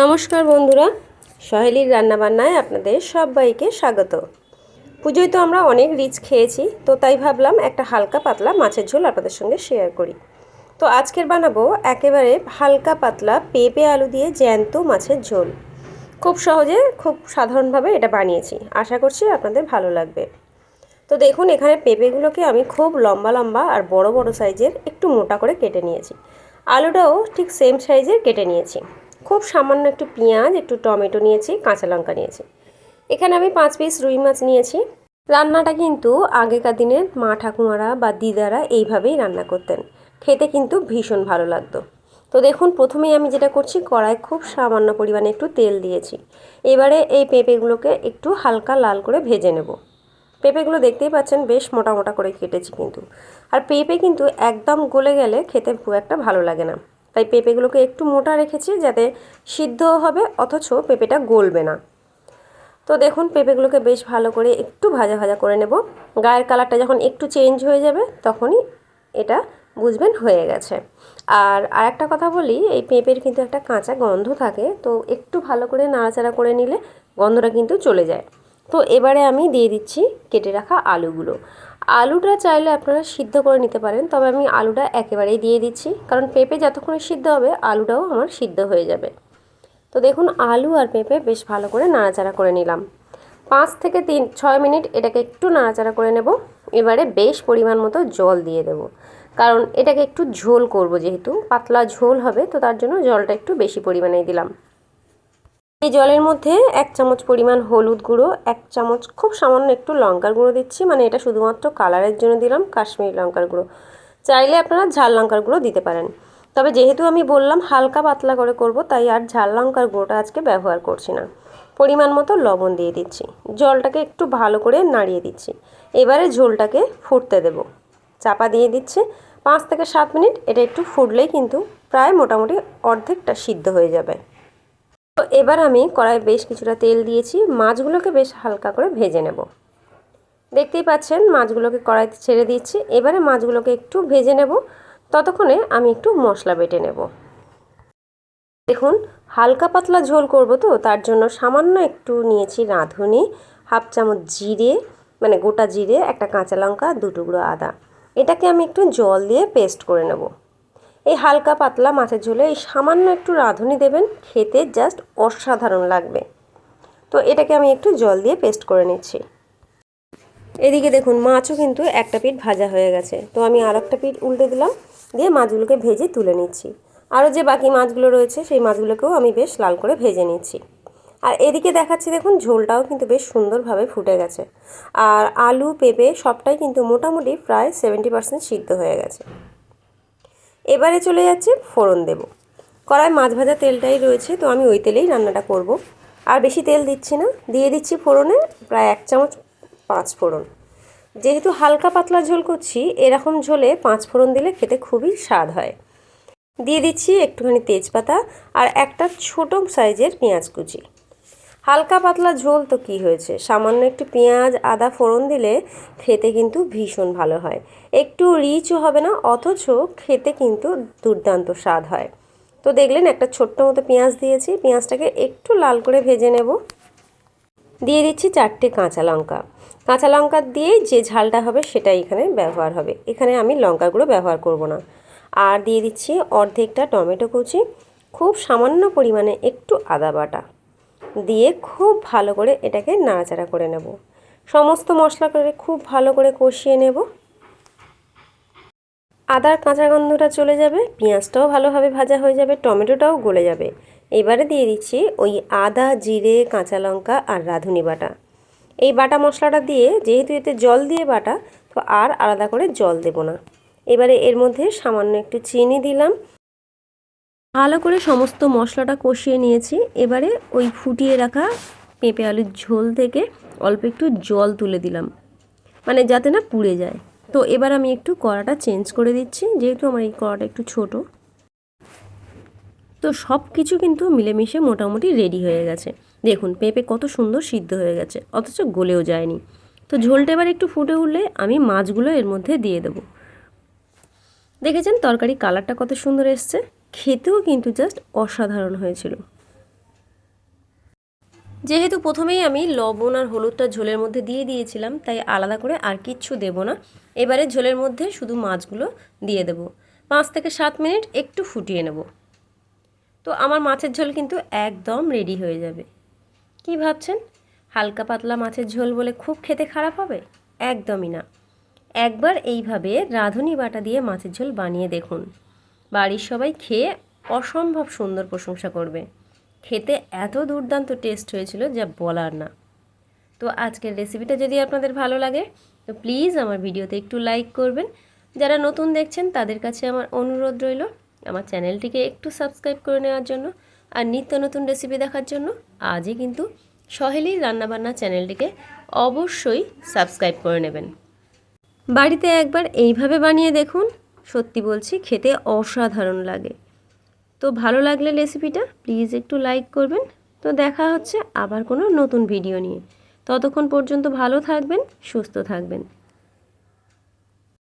নমস্কার বন্ধুরা, সহেলির রান্নাবান্নায় আপনাদের সবাইকে স্বাগত। পুজোয় তো আমরা অনেক রিচ খেয়েছি, তো তাই ভাবলাম একটা হালকা পাতলা মাছের ঝোল আপনাদের সঙ্গে শেয়ার করি। তো আজকের বানাবো একেবারে হালকা পাতলা পেঁপে আলু দিয়ে জ্যান্ত মাছের ঝোল। খুব সহজে, খুব সাধারণভাবে এটা বানিয়েছি, আশা করছি আপনাদের ভালো লাগবে। তো দেখুন, এখানে পেঁপেগুলোকে আমি খুব লম্বা লম্বা আর বড় বড় সাইজের একটু মোটা করে কেটে নিয়েছি। আলুটাও ঠিক সেম সাইজের কেটে নিয়েছি। খুব সামান্য একটু পেঁয়াজ, একটু টমেটো নিয়েছি, কাঁচা লঙ্কা নিয়েছি। এখানে আমি পাঁচ পিস রুই মাছ নিয়েছি। রান্নাটা কিন্তু আগেকার দিনে মা ঠাকুমারা বা দিদারা এইভাবেই রান্না করতেন। খেতে কিন্তু ভীষণ ভালো লাগতো। তো দেখুন, প্রথমেই আমি যেটা করছি কড়াই খুব সামান্য পরিমাণে একটু তেল দিয়েছি। এবারে এই পেঁপেগুলোকে একটু হালকা লাল করে ভেজে নেব। পেঁপেগুলো দেখতেই পাচ্ছেন, বেশ মোটা মোটা করে কেটেছি কিন্তু। আর পেঁপে কিন্তু একদম গলে গেলে খেতে খুব একটা ভালো লাগে না। তাই পেঁপেগুলোকে একটু মোটা রেখেছি যাতে সিদ্ধ হবে, অথচ পেঁপেটা গলবে না। তো দেখুন, পেঁপেগুলোকে বেশ ভালো করে একটু ভাজা ভাজা করে নেব। গায়ের কালারটা যখন একটু চেঞ্জ হয়ে যাবে, তখনই এটা বুঝবেন হয়ে গেছে। আর আরেকটা কথা বলি, এই পেঁপের কিন্তু একটা কাঁচা গন্ধ থাকে, তো একটু ভালো করে নাড়াচাড়া করে নিলে গন্ধটা কিন্তু চলে যায়। তো এবারে আমি দিয়ে দিচ্ছি কেটে রাখা আলুগুলো। আলুটা চাইলে আপনারা সিদ্ধ করে নিতে পারেন, তবে আমি আলুটা একেবারেই দিয়ে দিচ্ছি, কারণ পেঁপে যতক্ষণে সিদ্ধ হবে, আলুটাও আমার সিদ্ধ হয়ে যাবে। তো দেখুন, আলু আর পেঁপে বেশ ভালো করে নাড়াচাড়া করে নিলাম। পাঁচ থেকে তিন, ছয় মিনিট এটাকে একটু নাড়াচাড়া করে নেব। এবারে বেশ পরিমাণ মতো জল দিয়ে দেব। কারণ এটাকে একটু ঝোল করব যেহেতু, পাতলা ঝোল হবে, তো তার জন্য জলটা একটু বেশি পরিমাণেই দিলাম। এই জলের মধ্যে এক চামচ পরিমাণ হলুদ গুঁড়ো, এক চামচ খুব সামান্য একটু লঙ্কার গুঁড়ো দিচ্ছি। মানে এটা শুধুমাত্র কালারের জন্য দিলাম কাশ্মীরি লঙ্কার গুঁড়ো। চাইলে আপনারা ঝাল লঙ্কার গুঁড়ো দিতে পারেন। তবে যেহেতু আমি বললাম হালকা পাতলা করে করব, তাই আর ঝাল লঙ্কার গুঁড়োটা আজকে ব্যবহার করছি না। পরিমাণ মতো লবণ দিয়ে দিচ্ছি। জলটাকে একটু ভালো করে নাড়িয়ে দিচ্ছি। এবারে ঝোলটাকে ফুটতে দেব। চাপা দিয়ে দিচ্ছে। পাঁচ থেকে সাত মিনিট এটা একটু ফুটলেই কিন্তু প্রায় মোটামুটি অর্ধেকটা সিদ্ধ হয়ে যাবে। তো এবার আমি কড়াই বেশ কিছুটা তেল দিয়েছি। মাছগুলোকে বেশ হালকা করে ভেজে নেব। দেখতেই পাচ্ছেন মাছগুলোকে কড়াইতে ছেড়ে দিচ্ছি। এবারে মাছগুলোকে একটু ভেজে নেব। ততক্ষণে আমি একটু মশলা বেটে নেব। দেখুন, হালকা পাতলা ঝোল করব তো, তার জন্য সামান্য একটু নিয়েছি রাঁধুনি, হাফ চামচ জিরে মানে গোটা জিরে, একটা কাঁচা লঙ্কা, দু টুকরো আদা। এটাকে আমি একটু জল দিয়ে পেস্ট করে নেব। এই হালকা পাতলা মাছের ঝোলে এই সামান্য একটু রাঁধুনি দেবেন, খেতে জাস্ট অসাধারণ লাগবে। তো এটাকে আমি একটু জল দিয়ে পেস্ট করে নিচ্ছি। এদিকে দেখুন, মাছও কিন্তু একটা পিঠ ভাজা হয়ে গেছে। তো আমি আর একটা পিঠ উল্টে দিলাম, দিয়ে মাছগুলোকে ভেজে তুলে নিচ্ছি। আরও যে বাকি মাছগুলো রয়েছে, সেই মাছগুলোকেও আমি বেশ লাল করে ভেজে নিচ্ছি। আর এদিকে দেখাচ্ছি, দেখুন, ঝোলটাও কিন্তু বেশ সুন্দরভাবে ফুটে গেছে। আর আলু, পেঁপে সবটাই কিন্তু মোটামুটি প্রায় সেভেন্টি পার্সেন্ট সিদ্ধ হয়ে গেছে। এবারে চলে যাচ্ছে ফোড়ন দেব। কড়াই মাছ ভাজা তেলটাই রয়েছে, তো আমি ওই তেলেই রান্নাটা করব। আর বেশি তেল দিচ্ছি না, দিয়ে দিচ্ছি ফোড়নে প্রায় এক চামচ পাঁচ ফোড়ন। যেহেতু হালকা পাতলা ঝোল করছি, এরকম ঝোলে পাঁচ ফোড়ন দিলে খেতে খুবই স্বাদ হয়। দিয়ে দিচ্ছি একটুখানি তেজপাতা আর একটা ছোট সাইজের পেঁয়াজ কুচি। হালকা পাতলা ঝোল তো কি হয়েছে? সামান্য একটু পেঁয়াজ, আদা, ফোড়ন দিলে খেতে কিন্তু ভীষণ ভালো হয়। একটু রিচও হবে না, অথচ খেতে কিন্তু দুর্দান্ত স্বাদ হয়। তো দেখলেন, একটা ছোট্ট মতো পেঁয়াজ দিয়েছি। পেঁয়াজটাকে একটু লাল করে ভেজে নেব। দিয়ে দিচ্ছি চারটে কাঁচা লঙ্কা। কাঁচা লঙ্কা দিয়েই যে ঝালটা হবে সেটাই এখানে ব্যবহার হবে। এখানে আমি লঙ্কাগুলো ব্যবহার করব না। আর দিয়ে দিচ্ছি অর্ধেকটা টমেটো কুচি, খুব সামান্য পরিমাণে একটু আদা বাটা। দিয়ে খুব ভালো করে এটাকে নাড়াচাড়া করে নেব। সমস্ত মশলা করে খুব ভালো করে কষিয়ে নেব। আদার কাঁচা গন্ধটা চলে যাবে, পেঁয়াজটাও ভালোভাবে ভাজা হয়ে যাবে, টমেটোটাও গলে যাবে। এবারে দিয়ে দিচ্ছি ওই আদা, জিরে, কাঁচা লঙ্কা আর রাঁধুনি বাটা। এই বাটা মশলাটা দিয়ে যেহেতু এতে জল দিয়ে বাটা, তো আর আলাদা করে জল দেব না। এবারে এর মধ্যে সামান্য একটু চিনি দিলাম। ভালো করে সমস্ত মশলাটা কষিয়ে নিয়েছি। এবারে ওই ফুটিয়ে রাখা পেঁপে আলুর ঝোল থেকে অল্প একটু জল তুলে দিলাম মানে যাতে না পুড়ে যায়। তো এবার আমি একটু কড়াটা চেঞ্জ করে দিচ্ছি, যেহেতু আমার এই কড়াটা একটু ছোট। তো সব কিছু কিন্তু মিলেমিশে মোটামুটি রেডি হয়ে গেছে। দেখুন, পেঁপে কত সুন্দর সিদ্ধ হয়ে গেছে, অথচ গলেও যায়নি। তো ঝোলটা এবার একটু ফুটে উঠলে আমি মাছগুলো এর মধ্যে দিয়ে দেবো। দেখেছেন তরকারি কালারটা কত সুন্দর এসছে? খেতেও কিন্তু জাস্ট অসাধারণ হয়েছিল। যেহেতু প্রথমেই আমি লবণ আর হলুদটা ঝোলের মধ্যে দিয়ে দিয়েছিলাম, তাই আলাদা করে আর কিচ্ছু দেব না। এবারে ঝোলের মধ্যে শুধু মাছগুলো দিয়ে দেব। পাঁচ থেকে সাত মিনিট একটু ফুটিয়ে নেব। তো আমার মাছের ঝোল কিন্তু একদম রেডি হয়ে যাবে। কি ভাবছেন? হালকা পাতলা মাছের ঝোল বলে খুব খেতে খারাপ হবে? একদমই না। একবার এইভাবে রাঁধুনি বাটা দিয়ে মাছের ঝোল বানিয়ে দেখুন। বাড়ির সবাই খেয়ে অসম্ভব সুন্দর প্রশংসা করবে। খেতে এত দুর্দান্ত টেস্ট হয়েছিল যা বলার না। তো আজকের রেসিপিটা যদি আপনাদের ভালো লাগে, তো প্লিজ আমার ভিডিওতে একটু লাইক করবেন। যারা নতুন দেখছেন, তাদের কাছে আমার অনুরোধ রইল আমার চ্যানেলটিকে একটু সাবস্ক্রাইব করে নেওয়ার জন্য আর নিত্য নতুন রেসিপি দেখার জন্য আজই কিন্তু সহেলির রান্নাবান্না চ্যানেলটিকে অবশ্যই সাবস্ক্রাইব করে নেবেন। বাড়িতে একবার এইভাবে বানিয়ে দেখুন। সত্যি বলছি, খেতে অসাধারণ লাগে। তো ভালো লাগলে রেসিপিটা, প্লিজ একটু লাইক করবেন। তো দেখা হচ্ছে আবার কোনো নতুন ভিডিও নিয়ে। ততক্ষণ পর্যন্ত ভালো থাকবেন, সুস্থ থাকবেন।